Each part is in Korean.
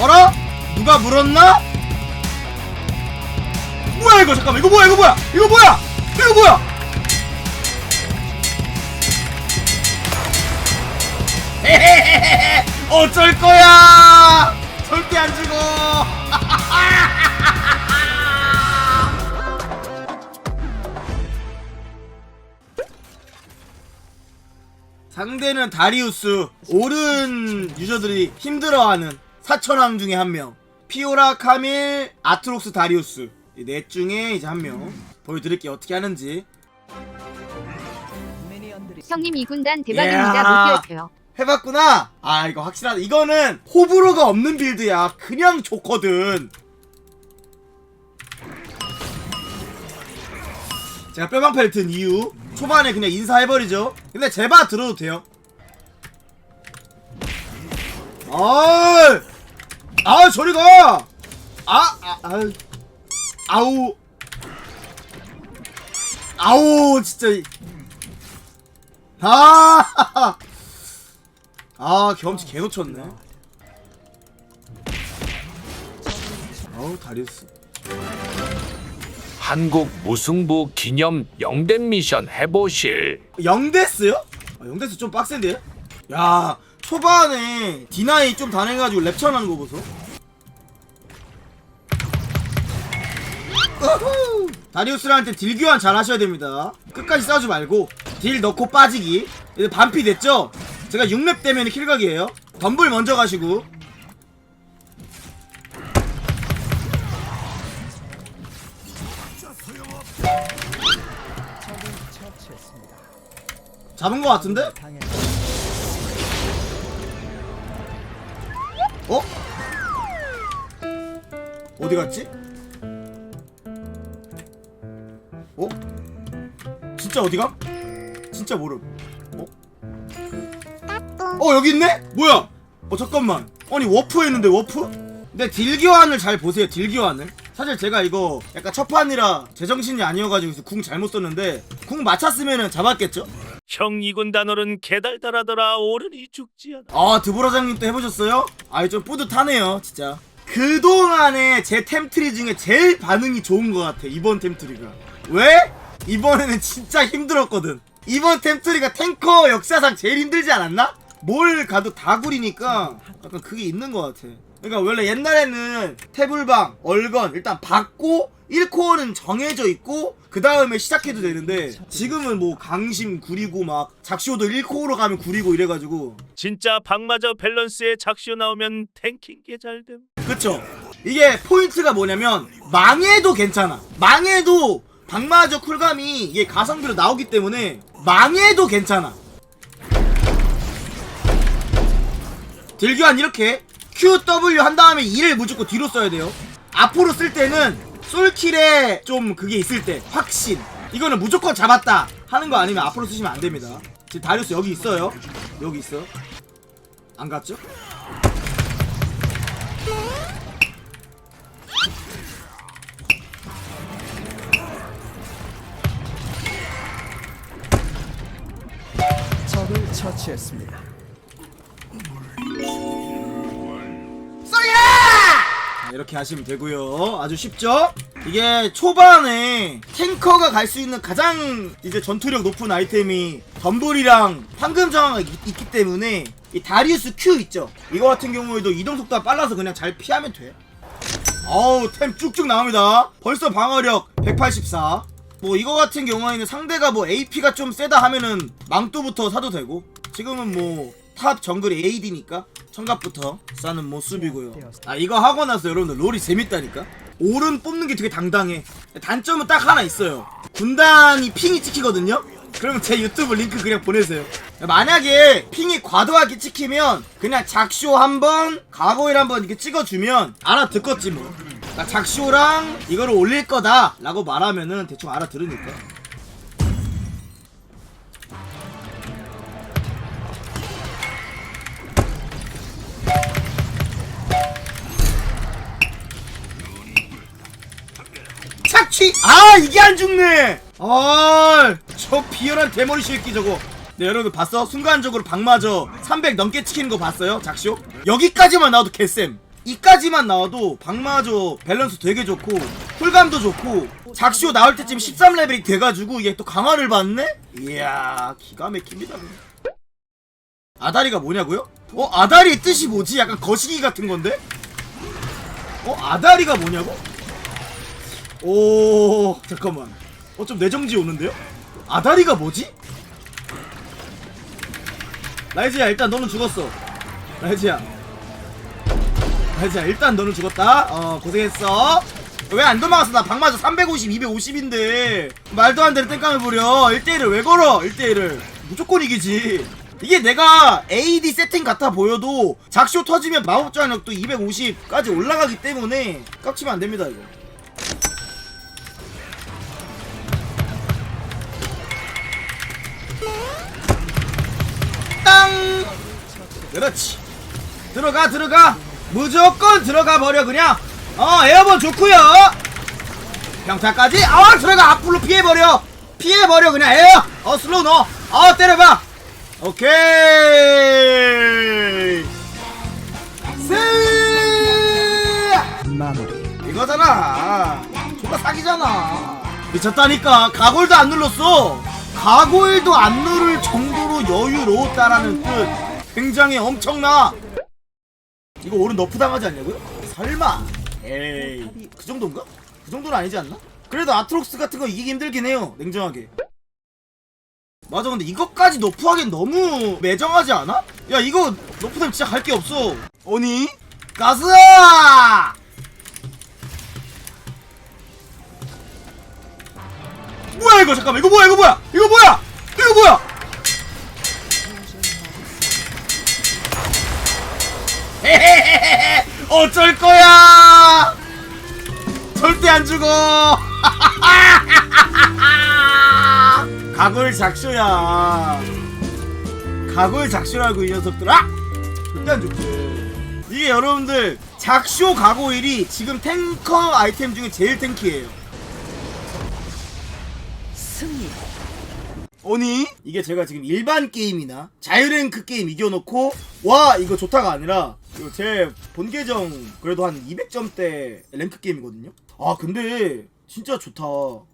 어라? 누가 물었나? 뭐야 이거? 잠깐만 이거 뭐야 이거 뭐야? 이거 뭐야? 이거 뭐야? 어쩔 거야! 절대 안 죽어! 상대는 다리우스 오른 유저들이 힘들어하는 사천왕 중에 한 명. 피오라 카밀 아트록스 다리우스. 이넷 중에 이제 한 명. 보여드릴게요 어떻게 하는지. 형님 이 군단 대박입니다. 야. 못 뛰어요. 해봤구나. 아 이거 확실하다. 이거는 호불호가 없는 빌드야. 그냥 좋거든. 제가 뼈방패를 든 이유 초반에 그냥 인사해버리죠. 근데 제바 들어도 돼요. 아, 아 저리 가. 아, 아, 아유. 아우, 아우, 진짜. 이- 아, 아 경험치 개 놓쳤네. 아우 다리우스. 한국 무승부 기념 영대 미션 해보실 영데스요? 아, 영데스 좀 빡센데? 야 초반에 디나이 좀 단해가지고 랩천하는 거 보소 우후! 다리우스랑한테 딜 교환 잘 하셔야 됩니다 끝까지 싸우지 말고 딜 넣고 빠지기 이제 반피 됐죠? 제가 6렙 되면 킬각이에요 덤블 먼저 가시고 잡은 거 같은데? 어? 어디 갔지? 어? 진짜 어디가? 진짜 모름. 어? 어 여기 있네? 뭐야? 어 잠깐만. 아니 워프 했는데 워프? 근데 딜 교환을 잘 보세요. 딜 교환을. 사실 제가 이거 약간 첫 판이라 제정신이 아니어가지고 궁 잘못 썼는데 궁 맞췄으면은 잡았겠죠? 형 이군 단어는 개달달하더라 오르니 죽지 않아 아 드보라장님 또 해보셨어요? 아이 좀 뿌듯하네요 진짜 그동안에 제 템트리 중에 제일 반응이 좋은 것 같아 이번 템트리가 왜? 이번에는 진짜 힘들었거든 이번 템트리가 탱커 역사상 제일 힘들지 않았나? 뭘 가도 다 구리니까 약간 그게 있는 것 같아 그러니까 원래 옛날에는 태블방, 얼건 일단 받고 1코어는 정해져 있고 그 다음에 시작해도 되는데 지금은 뭐 강심 구리고 막 작시오도 1코어로 가면 구리고 이래가지고. 진짜 박마저 밸런스에 작쇼 나오면 탱킹 게 잘됨. 그쵸? 이게 포인트가 뭐냐면 망해도 괜찮아. 망해도 박마저 쿨감이 이게 가성비로 나오기 때문에 망해도 괜찮아. 딜교환 이렇게 Q, W 한 다음에 2를 무조건 뒤로 써야 돼요. 앞으로 쓸 때는 솔킬에 좀 그게 있을 때 확신. 이거는 무조건 잡았다 하는 거 아니면 앞으로 쓰시면 안 됩니다. 지금 다리우스 여기 있어요. 여기 있어. 안 갔죠? 처치했습니다. 자, 이렇게 하시면 되고요. 아주 쉽죠? 이게 초반에 탱커가 갈 수 있는 가장 이제 전투력 높은 아이템이 덤블이랑 황금 정화가 있, 있기 때문에 이 다리우스 Q 있죠? 이거 같은 경우에도 이동 속도가 빨라서 그냥 잘 피하면 돼. 어우 템 쭉쭉 나옵니다. 벌써 방어력 184. 뭐 이거 같은 경우에는 상대가 뭐 AP가 좀 세다 하면은 망토부터 사도 되고 지금은 뭐 탑 정글이 AD니까 청갑부터 싸는 모습이고요. 아 이거 하고 나서 여러분들 롤이 재밌다니까. 오른 뽑는 게 되게 당당해. 단점은 딱 하나 있어요. 군단이 핑이 찍히거든요. 그러면 제 유튜브 링크 그냥 보내세요. 만약에 핑이 과도하게 찍히면 그냥 작쇼 한번 가고일 한번 이렇게 찍어주면 알아듣겠지 뭐. 나 작쇼랑 이거를 올릴 거다 라고 말하면은 대충 알아들으니까. 착취! 아 이게 안 죽네! 아저 비열한 대머리 새끼 저거 네 여러분 봤어? 순간적으로 박마저 300 넘게 찍히는 거 봤어요? 작쇼? 여기까지만 나와도 개쌤 이까지만 나와도 박마저 밸런스 되게 좋고 쿨감도 좋고 작시오 나올 때쯤 13레벨이 돼가지고 이게 또 강화를 받네? 이야 기가 막힙니다 아다리가 뭐냐고요? 어 아다리의 뜻이 뭐지? 약간 거시기 같은 건데? 어 아다리가 뭐냐고? 오 잠깐만. 어좀 뇌정지 오는데요? 아다리가 뭐지? 라이즈야 일단 너는 죽었어. 라이즈야. 라이즈야 일단 너는 죽었다. 어 고생했어. 왜 안 도망갔어? 나 방마저 350 250인데. 말도 안 되는 땡깡을 부려. 1대1을 왜 걸어? 1대1을. 무조건 이기지. 이게 내가 AD 세팅 같아 보여도 작쇼 터지면 마법 저항력도 250까지 올라가기 때문에 깝치면 안 됩니다 이거 그렇지. 들어가 들어가. 무조건 들어가 버려 그냥. 어 에어본 좋구요. 평타까지. 어 들어가. 앞으로 피해버려. 피해버려 그냥. 에어. 어 슬로우 넣어. 어 때려봐. 오케이. 세! 마무리 이거잖아. 존나 사기잖아. 미쳤다니까. 가골도 안 눌렀어. 가골도 안 누를 정도로 여유로웠다라는 뜻 굉장히 엄청나 이거 오른 너프 당하지 않냐고요? 설마 에이 그 정도인가? 그 정도는 아니지 않나? 그래도 아트록스 같은 거 이기기 힘들긴 해요 냉정하게 맞아 근데 이것까지 너프하기엔 너무 매정하지 않아? 야 이거 너프되면 진짜 갈 게 없어 오니? 가스! 뭐야 이거 잠깐만 이거 뭐야 이거 뭐야 이거 뭐야 이거 뭐야 어쩔 거야? 절대 안 죽어. 각을 작쇼야. 각을 작쇼라고 이 녀석들아. 절대 안 죽지. 이게 여러분들 작쇼 가고일이 지금 탱커 아이템 중에 제일 탱키예요 아니 이게 제가 지금 일반 게임이나 자유랭크 게임 이겨놓고 와 이거 좋다가 아니라 이거 제 본 계정 그래도 한 200점대 랭크 게임이거든요 아 근데 진짜 좋다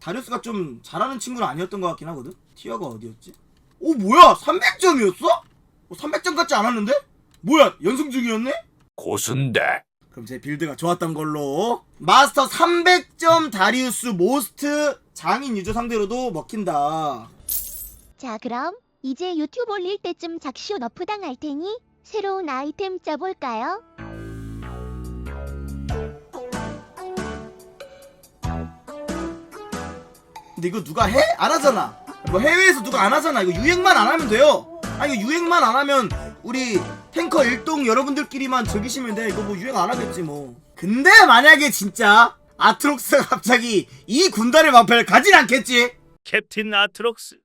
다리우스가 좀 잘하는 친구는 아니었던 것 같긴 하거든 티어가 어디였지? 오 뭐야 300점이었어? 어, 300점 같지 않았는데? 뭐야 연승 중이었네? 고순대 그럼 제 빌드가 좋았던 걸로 마스터 300점 다리우스 모스트 장인 유저 상대로도 먹힌다 자 그럼 이제 유튜브 올릴 때쯤 작쇼 너프 당할 테니 새로운 아이템 짜볼까요? 근데 이거 누가 해? 안 하잖아. 뭐 해외에서 누가 안 하잖아. 이거 유행만 안 하면 돼요. 아니 이거 유행만 안 하면 우리 탱커 일동 여러분들끼리만 즐기시면 돼. 이거 뭐 유행 안 하겠지 뭐. 근데 만약에 진짜 아트록스가 갑자기 이 군단의 마패를 가진 않겠지? 캡틴 아트록스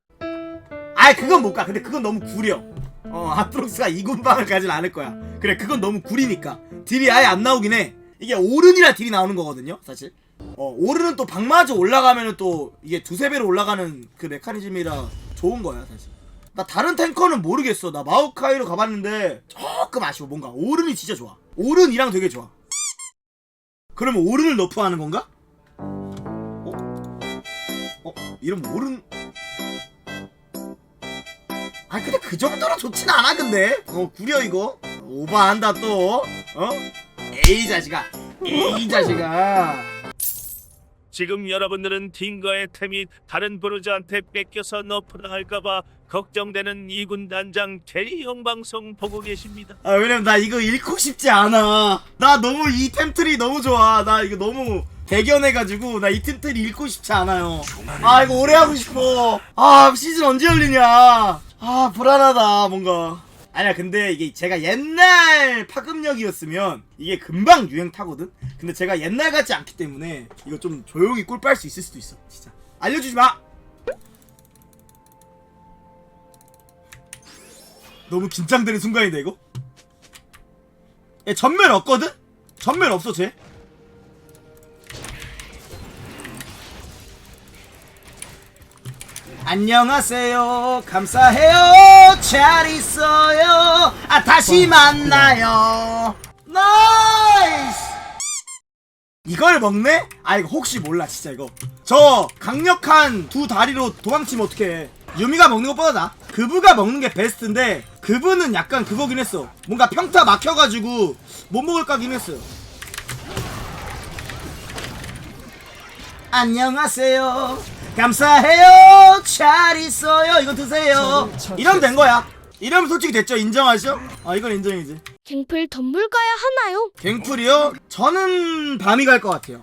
아이 그건 못 가. 근데 그건 너무 구려. 어 아트록스가 이 군방을 가진 않을 거야. 그래 그건 너무 구리니까 딜이 아예 안 나오긴 해. 이게 오른이라 딜이 나오는 거거든요. 사실. 어 오른은 또 방마저 올라가면은 또 이게 두세 배로 올라가는 그 메커니즘이라 좋은 거야 사실. 나 다른 탱커는 모르겠어. 나 마우카이로 가봤는데 조금 아쉬워. 뭔가 오른이 진짜 좋아. 오른이랑 되게 좋아. 그러면 오른을 너프하는 건가? 어? 어? 이러면 오른 아 근데 그 정도로 좋진 않아 근데? 어 구려 이거. 오버한다 또. 어? 에이 자식아. 에이 자식아. 지금 여러분들은 딩거의 템이 다른 브루즈한테 뺏겨서 너프당할까봐 걱정되는 이군 단장 캐리형 방송 보고 계십니다. 아 왜냐면 나 이거 읽고 싶지 않아. 나 너무 이 템틀이 너무 좋아. 나 이거 너무 대견해가지고 나 이 템틀이 읽고 싶지 않아요. 아 이거 오래 하고 싶어. 아 시즌 언제 열리냐 아 불안하다 뭔가. 아니야 근데 이게 제가 옛날 파급력이었으면 이게 금방 유행 타거든? 근데 제가 옛날 같지 않기 때문에 이거 좀 조용히 꿀 빨 수 있을 수도 있어 진짜. 알려주지 마! 너무 긴장되는 순간인데 이거? 얘 전면 없거든? 전면 없어 쟤 안녕하세요. 감사해요. 잘 있어요. 아 다시 만나요. 나이스. 이걸 먹네? 아 이거 혹시 몰라 진짜 이거. 저 강력한 두 다리로 도망치면 어떡해. 유미가 먹는 것보다 나. 그브가 먹는 게 베스트인데 그브는 약간 그거긴 했어. 뭔가 평타 막혀가지고 못 먹을 까긴 했어요 안녕하세요 감사해요 잘 있어요 이거 드세요 이러면 된 거야 이러면 솔직히 됐죠 인정하시죠? 아 이건 인정이지 갱플 덤불 가야 하나요? 갱플이요? 저는 밤이 갈 것 같아요.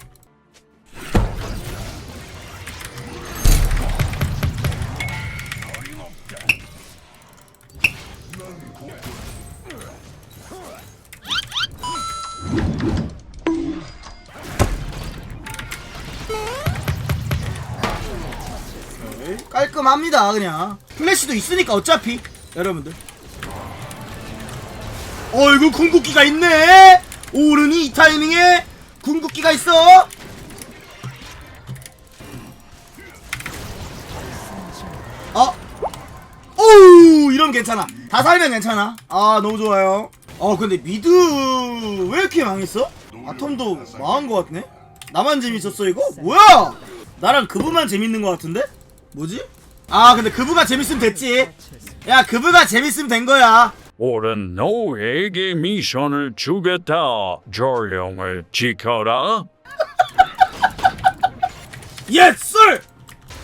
깔끔합니다 그냥. 플래시도 있으니까 어차피 여러분들. 어이구 궁극기가 있네! 오른이 이 타이밍에 궁극기가 있어! 어? 오우 이러면 괜찮아. 다 살면 괜찮아. 아 너무 좋아요. 어 근데 미드 왜 이렇게 망했어? 아톰도 망한 것 같네? 나만 재밌었어 이거? 뭐야! 나랑 그부만 재밌는 것 같은데? 뭐지? 아 근데 그부가 재밌으면 됐지 야 그부가 재밌으면 된 거야 오른 너에게 미션을 주겠다. 조령을 지켜라. 예스! 썰!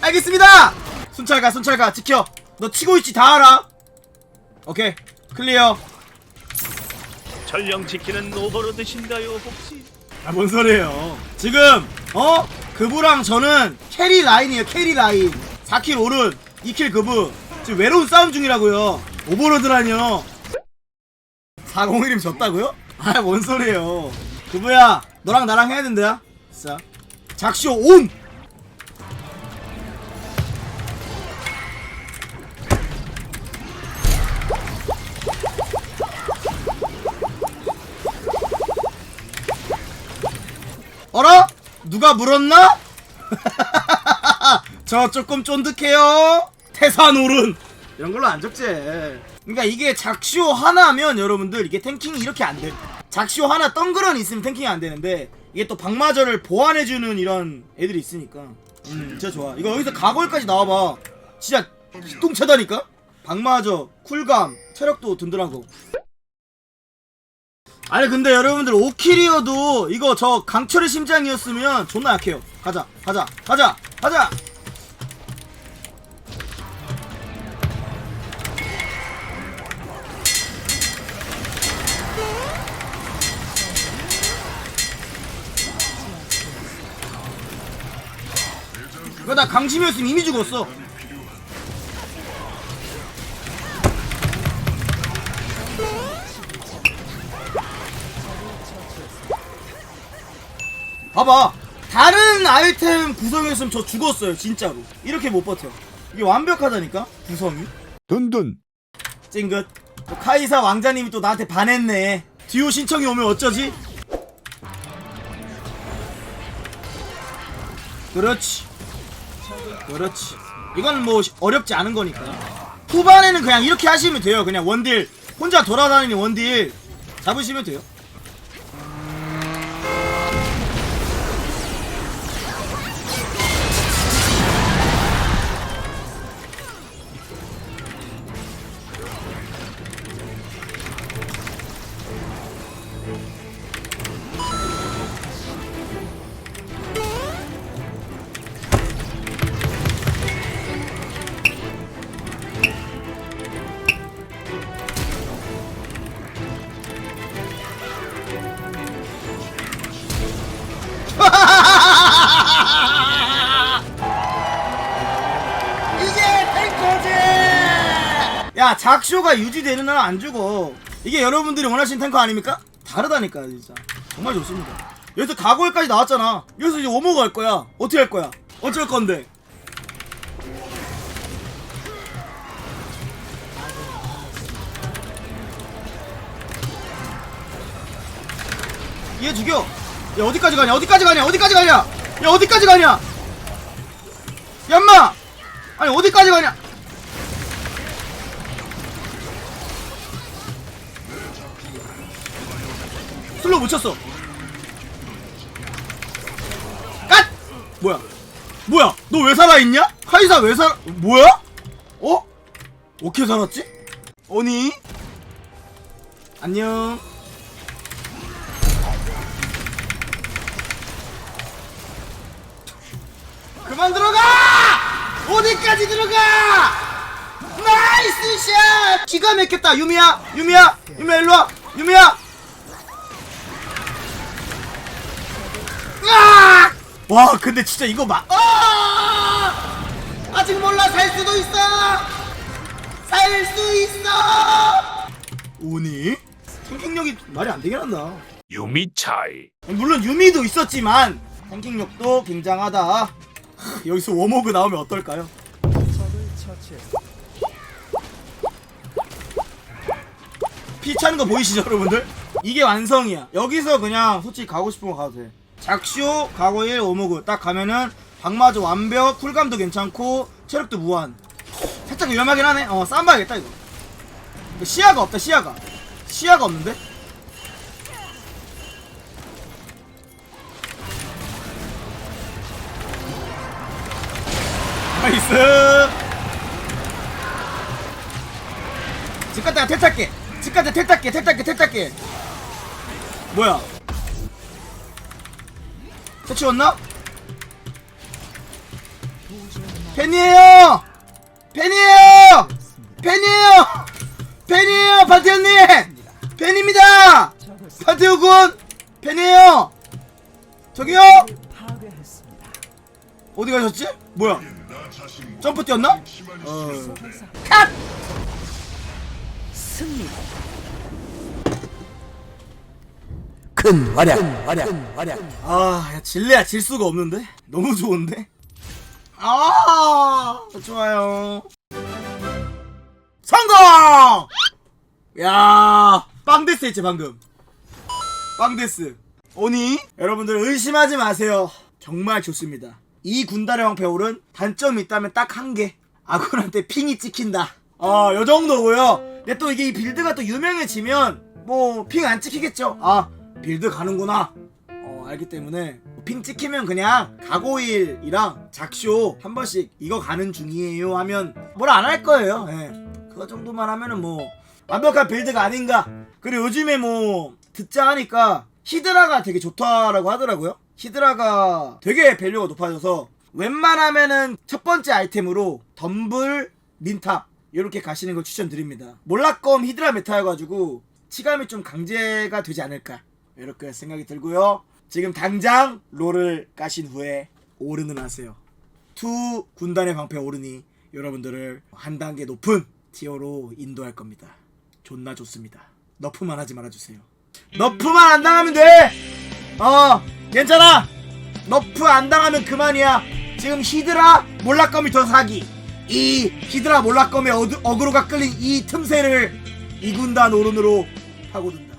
알겠습니다! 순찰가 순찰가 지켜 너 치고 있지 다 알아 오케이 클리어 전령 지키는 오버로 드신가요 혹시? 아 뭔 소리예요 지금 어? 그부랑 저는 캐리 라인이에요 캐리 라인 4킬 오른 2킬 그부 지금 외로운 싸움 중이라고요 오버로드라뇨 401임 졌다고요? 아 뭔 소리예요 그부야 너랑 나랑 해야 된다 진짜 작쇼 온! 어라? 누가 물었나? 저 조금 쫀득해요. 태산 오른 이런 걸로 안 적지. 그러니까 이게 작쇼 하나면 여러분들 이게 탱킹이 이렇게 안 돼. 작쇼 하나 덩그런 있으면 탱킹이 안 되는데 이게 또 방마저를 보완해주는 이런 애들이 있으니까. 음, 진짜 좋아. 이거 여기서 가골까지 나와봐. 진짜 기똥차다니까. 방마저, 쿨감, 체력도 든든하고. 아니 근데 여러분들 5킬이어도 이거 저 강철의 심장이었으면 존나 약해요 가자 가자 가자 가자 나 강심이었으면 이미 죽었어. 봐봐. 다른 아이템 구성이었으면 저 죽었어요 진짜로. 이렇게 못 버텨. 이게 완벽하다니까 구성이? 든든. 찡긋 또 카이사 왕자님이 또 나한테 반했네. 듀오 신청이 오면 어쩌지? 그렇지 그렇지. 이건 뭐 어렵지 않은 거니까. 후반에는 그냥 이렇게 하시면 돼요. 그냥 원딜. 혼자 돌아다니는 원딜 잡으시면 돼요 야, 작쇼가 유지되는 한 안 죽어. 이게 여러분들이 원하시는 탱커 아닙니까? 다르다니까, 진짜. 정말 좋습니다. 여기서 가골까지 나왔잖아. 여기서 이제 오모가 할 거야. 어떻게 할 거야? 어쩔 건데? 얘 죽여. 야, 어디까지 가냐? 어디까지 가냐? 어디까지 가냐? 야, 어디까지 가냐? 얌마! 아니 어디까지 가냐? 못 쳤어 까 뭐야 뭐야 너 왜 살아있냐? 카이사 왜 살아 뭐야? 어? 어떻게 살았지? 오니? 안녕 그만 들어가! 어디까지 들어가! 나이스 샷! 기가 막혔다 유미야 유미야 유미야 일로와 유미야 으악! 와 근데 진짜 이거 막 아! 아직 몰라 살 수도 있어 살 수 있어 오니? 생각력이 말이 안 되긴 한다 유미 차이 물론 유미도 있었지만 생각력도 굉장하다 하, 여기서 워모그 나오면 어떨까요? 피 차는 거 보이시죠 여러분들? 이게 완성이야 여기서 그냥 솔직히 가고 싶은 거 가도 돼 작쇼, 가고일, 오모그. 딱 가면은 박마저 완벽, 쿨감도 괜찮고 체력도 무한. 살짝 위험하긴 하네. 어 쌈봐야겠다 이거. 이거 시야가 없다 시야가. 시야가 없는데? 나이스! 집 갔다가 텔 탈게. 집 갔다가 텔 탈게 텔 탈게 텔 탈게. 뭐야 터치웠나? 팬이에요 팬이에요 팬이에요 팬이에요 판테온님 팬입니다 판테오군 팬이에요 저기요 어디 가셨지? 뭐야 점프 뛰었나? 어. 컷! 큰 활약, 활약, 활약. 아, 야, 질래야 질 수가 없는데? 너무 좋은데? 아, 좋아요. 성공! 야, 빵데스 했지, 방금. 빵데스. 오니? 여러분들 의심하지 마세요. 정말 좋습니다. 이 군단의 황폐홀은 단점이 있다면 딱 한 개. 아군한테 핑이 찍힌다. 아, 요 정도고요. 근데 또 이게 이 빌드가 또 유명해지면 뭐 핑 안 찍히겠죠. 아, 빌드 가는구나. 어, 알기 때문에 핑 찍히면 그냥 가고일이랑 작쇼 한 번씩 이거 가는 중이에요 하면 뭐라 안할 거예요. 예. 그거 정도만 하면은 뭐 완벽한 빌드가 아닌가. 그리고 요즘에 뭐 듣자 하니까 히드라가 되게 좋다라고 하더라고요. 히드라가 되게 밸류가 높아져서 웬만하면은 첫 번째 아이템으로 덤블, 닌탑 이렇게 가시는 걸 추천드립니다. 몰락검 히드라 메타여가지고 치감이 좀 강제가 되지 않을까 이렇게 생각이 들고요. 지금 당장 롤을 까신 후에 오른을 하세요. 투 군단의 방패 오르니 여러분들을 한 단계 높은 티어로 인도할 겁니다. 존나 좋습니다. 너프만 하지 말아주세요. 너프만 안 당하면 돼. 어 괜찮아. 너프 안 당하면 그만이야. 지금 히드라 몰락검이 더 사기. 이 히드라 몰락검의 어그로가 끌린 이 틈새를 이 군단 오른으로 파고든다.